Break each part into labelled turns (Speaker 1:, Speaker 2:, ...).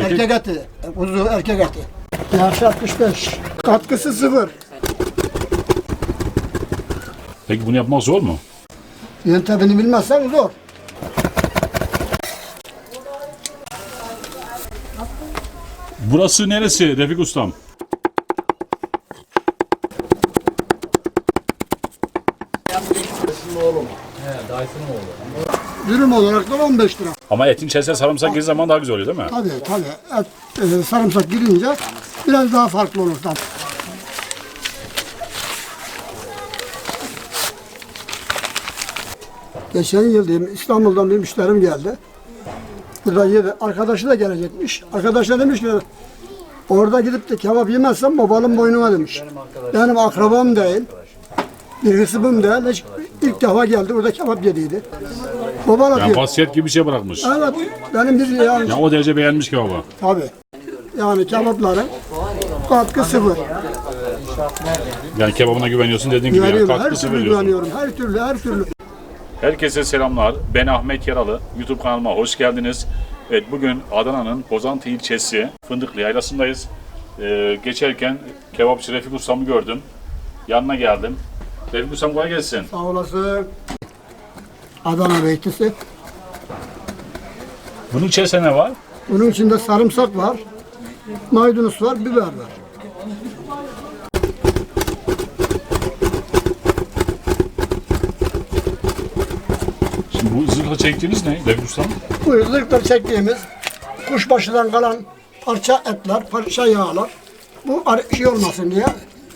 Speaker 1: Erkek eti, kuzu erkek eti. Yaş 65. Katkısı sıfır.
Speaker 2: Peki bunu yapmak zor mu?
Speaker 1: Yöntemini bilmezsen zor.
Speaker 2: Burası neresi Refik Ustam?
Speaker 1: Dürüm olarak da 15 lira.
Speaker 2: Ama etin içerisine sarımsak girdiği zaman daha güzel oluyor değil mi?
Speaker 1: Tabii tabii. Et, e, sarımsak girince biraz daha farklı olur tabii. Geçen yıl diyeyim İstanbul'dan bir müşterim geldi. Burada yedi. Arkadaşı da gelecekmiş. Arkadaş da demiş ki orada gidip de kebap yemezsem babanın boynuna demiş. Benim akrabam değil. Hısımım. Hiç, ilk defa geldi burada kebap yediydi. Babana
Speaker 2: Yani
Speaker 1: diyor.
Speaker 2: vasiyet gibi bir şey bırakmış.
Speaker 1: Evet benim bir yani
Speaker 2: Yani o derece beğenmiş kebabı.
Speaker 1: Tabii. Yani kebapların katkı sıfır.
Speaker 2: Yani kebabına güveniyorsun dediğin gibi yani
Speaker 1: Güveniyorum. Her
Speaker 2: katkısı
Speaker 1: türlü
Speaker 2: veriyorsun.
Speaker 1: güveniyorum. Her türlü, her türlü.
Speaker 2: Herkese selamlar. Ben Ahmet Yaralı. YouTube kanalıma hoş geldiniz. Evet bugün Adana'nın Pozantı ilçesi Fındıklı Yaylası'ndayız. Ee, geçerken kebapçı Refik Ustam'ı gördüm. Yanına geldim. Refik Ustam kolay gelsin.
Speaker 1: Sağ olasın. Adana beytisi.
Speaker 2: Bunun içerisinde ne var?
Speaker 1: Bunun içinde sarımsak var. Maydanoz var, biber var.
Speaker 2: Şimdi bu zırhla çektiğiniz ne Ustam?
Speaker 1: Bu zırhta çektiğimiz kuşbaşıdan kalan parça etler, parça yağlar. Bu şey olmasın diye,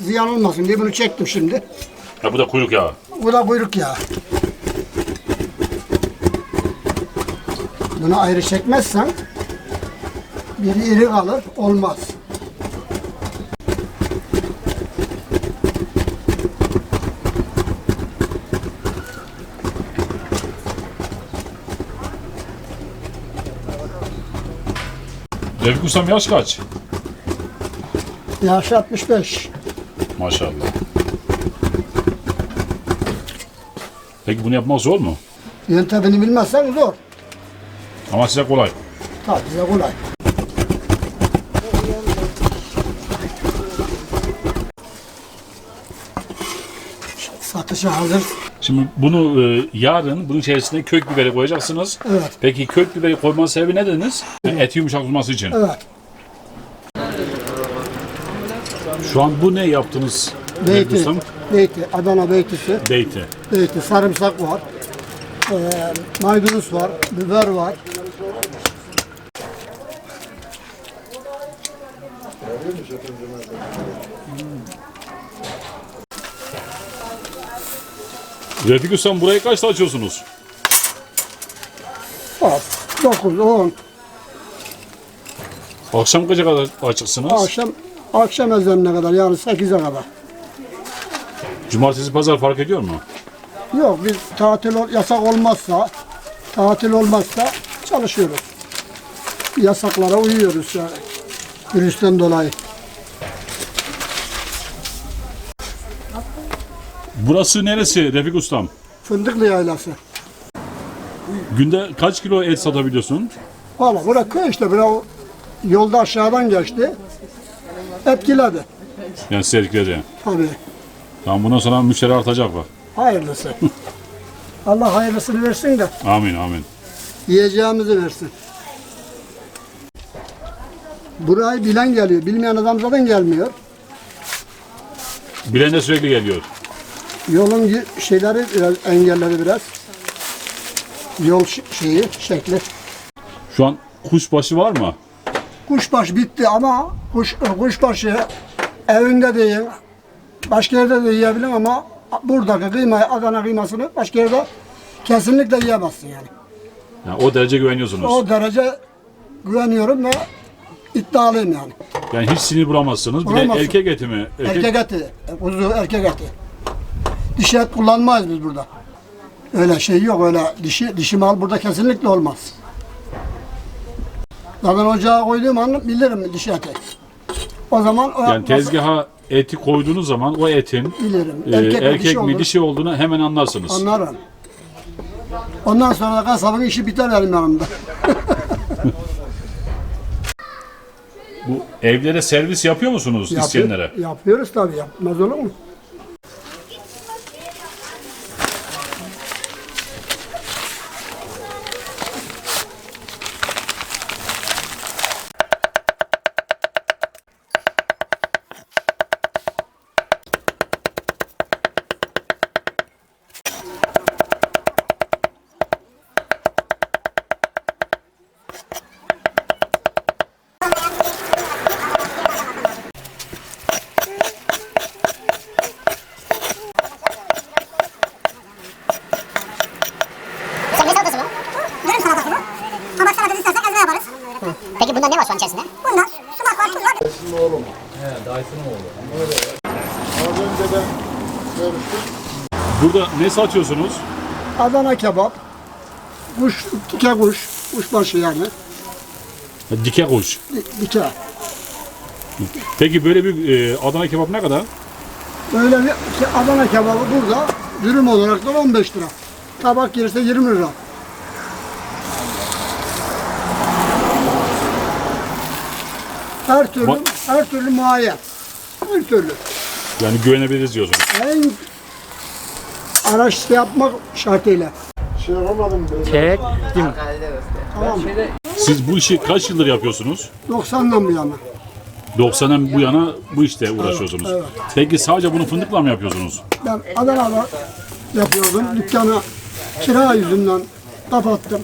Speaker 1: ziyan olmasın diye bunu çektim şimdi.
Speaker 2: Ha bu da kuyruk yağı.
Speaker 1: Bu da kuyruk yağı. Bunu ayrı çekmezsen biri iri kalır, olmaz.
Speaker 2: Refik Ustam yaş kaç?
Speaker 1: Yaş 65.
Speaker 2: Maşallah. Peki bunu yapmak zor mu?
Speaker 1: Yöntemini bilmezsen zor.
Speaker 2: Ama size kolay.
Speaker 1: Tabii bize kolay. Satışa hazır.
Speaker 2: Şimdi bunu e, yarın bunun içerisine kök biberi koyacaksınız.
Speaker 1: Evet.
Speaker 2: Peki kök biberi koymanın sebebi ne dediniz? Et yumuşak olması için.
Speaker 1: Evet.
Speaker 2: Şu an bu ne yaptınız?
Speaker 1: Beyti.
Speaker 2: Ustam?
Speaker 1: Beyti. Adana beytisi.
Speaker 2: Beyti.
Speaker 1: Beyti. Sarımsak var. Ee, maydanoz var. Biber var.
Speaker 2: Refik Ustam burayı kaçta açıyorsunuz?
Speaker 1: Bak. 9, 10.
Speaker 2: Akşam kaça kadar açıksınız?
Speaker 1: Akşam akşam ezanına kadar yani 8'e kadar.
Speaker 2: Cumartesi pazar fark ediyor mu?
Speaker 1: Yok biz tatil ol- yasak olmazsa tatil olmazsa çalışıyoruz. Yasaklara uyuyoruz yani. Virüsten dolayı.
Speaker 2: Burası neresi Refik Ustam?
Speaker 1: Fındıklı yaylası.
Speaker 2: Günde kaç kilo et satabiliyorsun?
Speaker 1: Valla bura köy işte. Bura o yolda aşağıdan geçti. Etkiledi.
Speaker 2: Yani sergileri.
Speaker 1: Tabii.
Speaker 2: Tamam bundan sonra müşteri artacak bak.
Speaker 1: Hayırlısı. Allah hayırlısını versin de
Speaker 2: Amin amin.
Speaker 1: yiyeceğimizi versin. Burayı bilen geliyor. Bilmeyen adam zaten gelmiyor.
Speaker 2: Bilen de sürekli geliyor.
Speaker 1: Yolun y- şeyleri biraz engelleri biraz. Yol ş- şeyi, şekli.
Speaker 2: Şu an kuşbaşı var mı?
Speaker 1: Kuşbaş bitti ama kuş, kuşbaşı evinde de yiyin, başka yerde de yiyebilin ama buradaki kıymayı, Adana kıymasını başka yerde kesinlikle yiyemezsin yani.
Speaker 2: Yani o derece güveniyorsunuz.
Speaker 1: O derece güveniyorum ve iddialıyım yani.
Speaker 2: Yani hiç sinir bulamazsınız. Bir de
Speaker 1: Bulamazsın.
Speaker 2: erkek eti mi? Erkek,
Speaker 1: Erkek eti, kuzu erkek eti. Dişi et kullanmayız biz burada. Öyle şey yok, öyle dişi, dişi mal burada kesinlikle olmaz. Zaten ocağa koyduğum an bilirim dişi eti. O zaman o
Speaker 2: Yani tezgaha eti koyduğunuz zaman o etin
Speaker 1: bilirim.
Speaker 2: e, erkek,
Speaker 1: mi dişi
Speaker 2: mi
Speaker 1: olur,
Speaker 2: dişi olduğunu hemen anlarsınız.
Speaker 1: Anlarım. Ondan sonra da kasabın işi biter benim yanımda.
Speaker 2: Bu evlere servis yapıyor musunuz
Speaker 1: Yapıyor-
Speaker 2: isteyenlere?
Speaker 1: Yapıyoruz tabii. Yapmaz olur mu?
Speaker 2: Burada ne satıyorsunuz?
Speaker 1: Adana kebap. Kuş, dike kuş. Kuşbaşı yani.
Speaker 2: Dike kuş.
Speaker 1: Di- Dike.
Speaker 2: Peki böyle bir e, Adana kebap ne kadar?
Speaker 1: Böyle bir ki Adana kebabı burada dürüm olarak da 15 lira. Tabak gelirse 20 lira. Her türlü,
Speaker 2: Bak-
Speaker 1: her türlü muayyen. Her türlü.
Speaker 2: Yani güvenebiliriz diyorsunuz.
Speaker 1: En araç yapmak şartıyla.
Speaker 3: Çektim.
Speaker 1: Tamam mı?
Speaker 2: Siz bu işi kaç yıldır yapıyorsunuz?
Speaker 1: 90'dan bu yana.
Speaker 2: 90'dan bu yana bu işte uğraşıyorsunuz.
Speaker 1: evet.
Speaker 2: Peki sadece bunu fındıkla mı yapıyorsunuz?
Speaker 1: Ben Adana'da yapıyordum. Dükkanı kira yüzünden kapattım.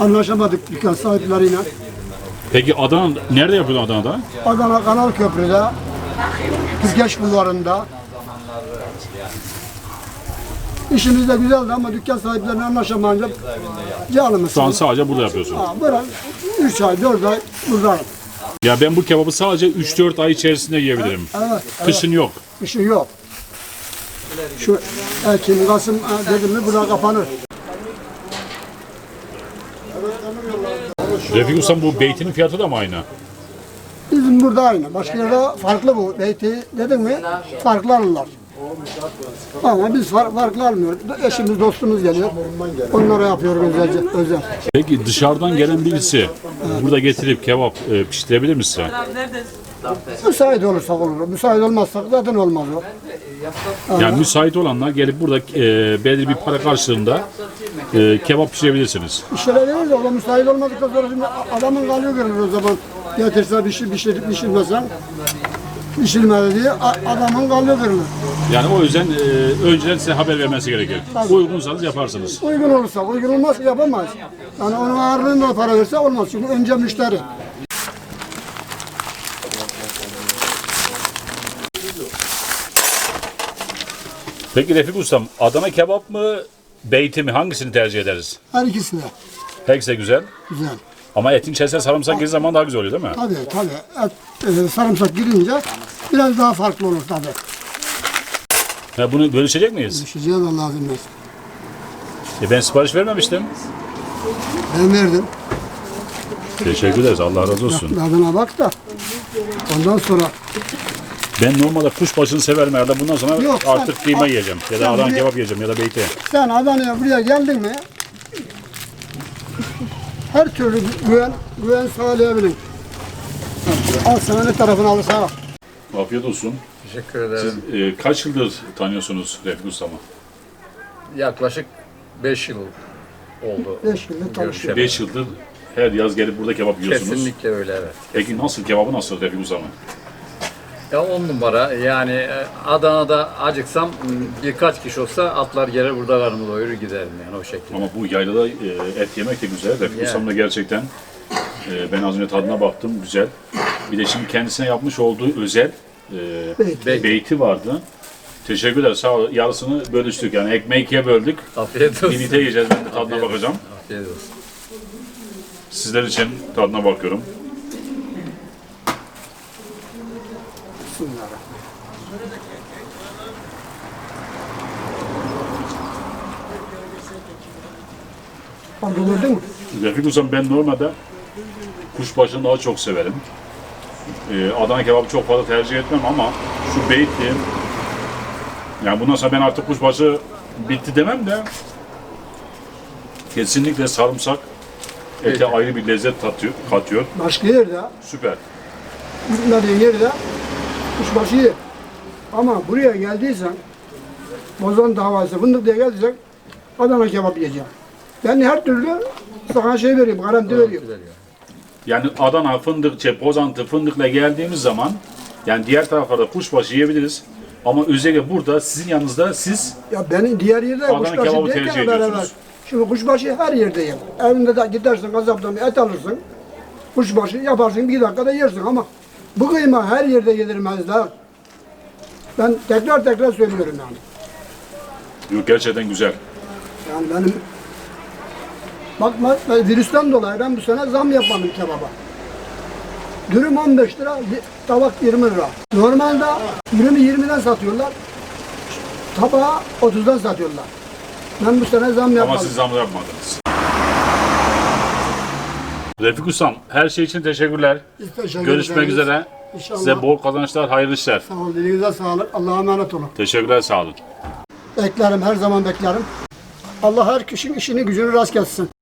Speaker 1: Anlaşamadık dükkan sahipleriyle.
Speaker 2: Peki Adana nerede yapıyorsun Adana'da?
Speaker 1: Adana Kanal Köprü'de, Kızgeç Bulvarı'nda. İşimiz de güzeldi ama dükkan sahiplerine anlaşamayınca canımız
Speaker 2: Şu an sadece burada yapıyorsun.
Speaker 1: Ha, Bırak 3 ay 4 ay buradayım.
Speaker 2: Ya ben bu kebabı sadece 3-4 ay içerisinde yiyebilirim.
Speaker 1: Evet, evet.
Speaker 2: Kışın yok.
Speaker 1: İşi yok. Şu Ekim, Kasım ha, dedim mi burada kapanır.
Speaker 2: Refik Ustam bu beytinin fiyatı da mı aynı?
Speaker 1: Bizim burada aynı. Başka yerde farklı bu. Beyti dedin mi farklı alırlar. Ama biz far, farklı almıyoruz. Eşimiz, dostumuz geliyor. Onlara yapıyoruz özelce, özel.
Speaker 2: Peki dışarıdan gelen birisi burada getirip kebap e, pişirebilir mi size?
Speaker 1: Müsait olursak olur. Müsait olmazsak zaten olmaz o.
Speaker 2: Yani müsait olanlar gelip burada e, belirli bir para karşılığında e, kebap pişirebilirsiniz.
Speaker 1: O da müsait olmadıktan sonra şimdi adamın kalıyor görünür o zaman. Getirse bir şey pişirip pişirmesen pişirmedi diye a- adamın kalıyor görünür.
Speaker 2: Yani o yüzden e, önceden size haber vermesi gerekir. Uygunsanız yaparsınız.
Speaker 1: Uygun olursa, uygun olmazsa yapamayız. Yani onun ağırlığında para verse olmaz. Çünkü önce müşteri.
Speaker 2: Peki Refik Ustam Adana kebap mı beyti mi hangisini tercih ederiz?
Speaker 1: Her ikisi de
Speaker 2: Her ikisi de güzel.
Speaker 1: güzel.
Speaker 2: Ama etin içerisine sarımsak girdiği zaman daha güzel oluyor değil mi?
Speaker 1: Tabii tabii. Et, e, sarımsak girince biraz daha farklı olur tabii.
Speaker 2: Ha, bunu bölüşecek miyiz?
Speaker 1: De lazım değil.
Speaker 2: E, ben sipariş vermemiştim.
Speaker 1: Ben verdim.
Speaker 2: Teşekkür ederiz. Allah razı olsun.
Speaker 1: Tadına bak da. Ondan sonra
Speaker 2: Ben normalde kuşbaşını severim herhalde. Bundan sonra
Speaker 1: Yok, sen-
Speaker 2: artık kıyma yiyeceğim. Ya da
Speaker 1: sen
Speaker 2: Adana
Speaker 1: buraya-
Speaker 2: kebap yiyeceğim ya da beyti.
Speaker 1: sen Adana'ya buraya geldin mi her türlü güven, güven sağlayabilir. Al sana ne tarafını alırsa al.
Speaker 2: Afiyet olsun.
Speaker 3: Teşekkür ederim.
Speaker 2: E, kaç yıldır tanıyorsunuz Refik Ustam'ı?
Speaker 3: Yaklaşık 5 yıl oldu.
Speaker 1: Beş yıldır tanışıyor.
Speaker 3: Görüşelim.
Speaker 2: 5 yıldır her yaz gelip burada kebap yiyorsunuz.
Speaker 3: Kesinlikle öyle evet.
Speaker 2: Peki nasıl kebabı nasıl Refik Ustam'ın?
Speaker 3: Ya on numara yani e, Adana'da acıksam m, birkaç kişi olsa atlar gelir burada karnımı doyurur giderim yani o şekilde.
Speaker 2: Ama bu yaylada e, et yemek de güzel. Refik
Speaker 3: Yani.
Speaker 2: Gerçekten e, ben az önce tadına baktım güzel. Bir de şimdi kendisine yapmış olduğu özel
Speaker 1: Beyti.
Speaker 2: beyti vardı. Teşekkür ederiz. Sağ ol. Yarısını bölüştük. Yani ekmeği ikiye böldük.
Speaker 3: Afiyet olsun.
Speaker 2: Birlikte yiyeceğiz. Ben de tadına
Speaker 3: Afiyet
Speaker 2: bakacağım.
Speaker 3: Afiyet olsun.
Speaker 2: Sizler için tadına bakıyorum.
Speaker 1: Bak gördün mü?
Speaker 2: Refik Ustam ben normalde kuşbaşını daha çok severim. Ee, Adana kebabı çok fazla tercih etmem ama şu beyti yani bundan sonra ben artık kuşbaşı bitti demem de kesinlikle sarımsak ete ayrı bir lezzet katıyor. katıyor.
Speaker 1: Başka yerde
Speaker 2: Süper.
Speaker 1: gitmediğin yerde kuşbaşı ye. Ama buraya geldiysen Bozan davası fındık diye geldiysen Adana kebap yiyeceğim. Ben her türlü sana şey vereyim, garanti veriyorum.
Speaker 2: Yani Adana, fındık, şey, Pozantı, fındıkla geldiğimiz zaman yani diğer taraflarda kuşbaşı yiyebiliriz. Ama özellikle burada sizin yanınızda siz
Speaker 1: Ya benim diğer yerde
Speaker 2: Adana
Speaker 1: kuşbaşı
Speaker 2: kebabı
Speaker 1: derken
Speaker 2: tercih
Speaker 1: beraber.
Speaker 2: ediyorsunuz.
Speaker 1: Şimdi kuşbaşı her yerde yem. Evinde de gidersin kasaptan bir et alırsın. Kuşbaşı yaparsın bir dakikada yersin ama bu kıyma her yerde yedirmezler. Ben tekrar tekrar söylüyorum yani.
Speaker 2: Yok, gerçekten güzel.
Speaker 1: Yani benim bakma ben virüsten dolayı ben bu sene zam yapmadım kebaba. Dürüm 15 lira, tabak 20 lira. Normalde dürümü 20'den satıyorlar. Tabağı 30'dan satıyorlar. Ben bu sene zam
Speaker 2: Ama
Speaker 1: yapmadım.
Speaker 2: siz zam yapmadınız. Refik Ustam her şey için teşekkürler.
Speaker 1: Biz teşekkür
Speaker 2: Görüşmek
Speaker 1: ederiz.
Speaker 2: üzere.
Speaker 1: İnşallah.
Speaker 2: Size bol kazançlar, hayırlı işler.
Speaker 1: Sağ olun, dilinize sağlık. Allah'a emanet olun.
Speaker 2: Teşekkürler, sağ olun.
Speaker 1: Beklerim, her zaman beklerim. Allah her kişinin işini gücünü rast gelsin.